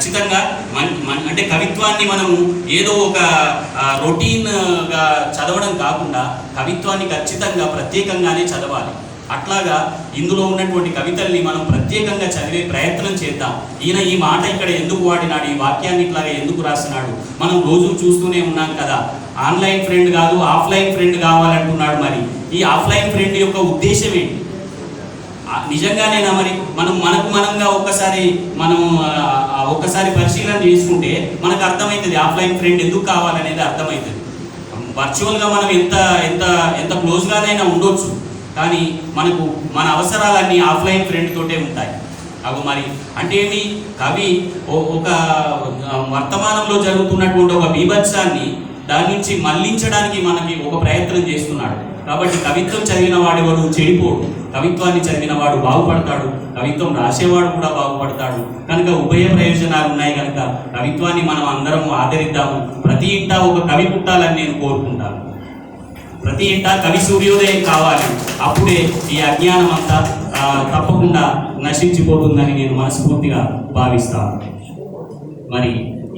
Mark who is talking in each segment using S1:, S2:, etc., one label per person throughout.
S1: ఖచ్చితంగా మన్ మన్- అంటే కవిత్వాన్ని మనము ఏదో ఒక రొటీన్గా చదవడం కాకుండా కవిత్వాన్ని ఖచ్చితంగా ప్రత్యేకంగానే చదవాలి. అట్లాగా ఇందులో ఉన్నటువంటి కవితల్ని మనం ప్రత్యేకంగా చదివే ప్రయత్నం చేద్దాం. ఈయన ఈ మాట ఇక్కడ ఎందుకు వాడినాడు? ఈ వాక్యాన్ని ఇట్లాగా ఎందుకు రాసినాడు మనం రోజు చూస్తూనే ఉన్నాం కదా. ఆన్లైన్ ఫ్రెండ్ కాదు ఆఫ్లైన్ ఫ్రెండ్ కావాలంటున్నాడు మరి. ఈ ఆఫ్లైన్ ఫ్రెండ్ యొక్క ఉద్దేశం ఏంటి? నిజంగానేనా మరి? మనం మనకు మనంగా ఒక్కసారి మనం ఒక్కసారి పరిశీలన చేసుకుంటే మనకు అర్థమవుతుంది ఆఫ్లైన్ ఫ్రెండ్ ఎందుకు కావాలనేది అర్థమవుతుంది వర్చువల్గా మనం ఎంత ఎంత ఎంత క్లోజ్గానైనా ఉండొచ్చు కానీ మనకు మన అవసరాలన్నీ ఆఫ్లైన్ ఫ్రెండ్ తోటే ఉంటాయి. అవి మరి అంటే ఏమి? కవి ఒక వర్తమానంలో జరుగుతున్నటువంటి ఒక బీభత్సాన్ని దాని నుంచి మళ్ళించడానికి మనకి ఒక ప్రయత్నం చేస్తున్నాడు. కాబట్టి కవిత్వం చదివిన వాడెవడు చెడిపోడు. కవిత్వాన్ని చదివిన వాడు బాగుపడతాడు. కవిత్వం రాసేవాడు కూడా బాగుపడతాడు. కనుక ఉభయ ప్రయోజనాలు ఉన్నాయి కనుక కవిత్వాన్ని మనం అందరం ఆదరిద్దాము. ప్రతి ఇంటా ఒక కవి పుట్టాలని నేను కోరుకుంటాను. ప్రతి ఇంటా కవి సూర్యోదయం కావాలి. అప్పుడే ఈ అజ్ఞానం అంతా తప్పకుండా నశించిపోతుందని నేను మనస్ఫూర్తిగా భావిస్తాను. మరి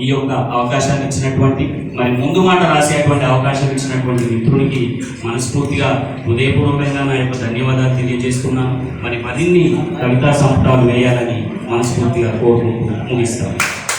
S1: ఈ యొక్క అవకాశాన్ని ఇచ్చినటువంటి మరి ముందు మాట రాసేటువంటి అవకాశం ఇచ్చినటువంటి మిత్రునికి మనస్ఫూర్తిగా హృదయపూర్వకంగా నా యొక్క ధన్యవాదాలు తెలియజేస్తున్నాను. మరి మరిన్ని కవితా సంపుటాలు వేయాలని మనస్ఫూర్తిగా కోరుకుంటూ ముగిస్తాను.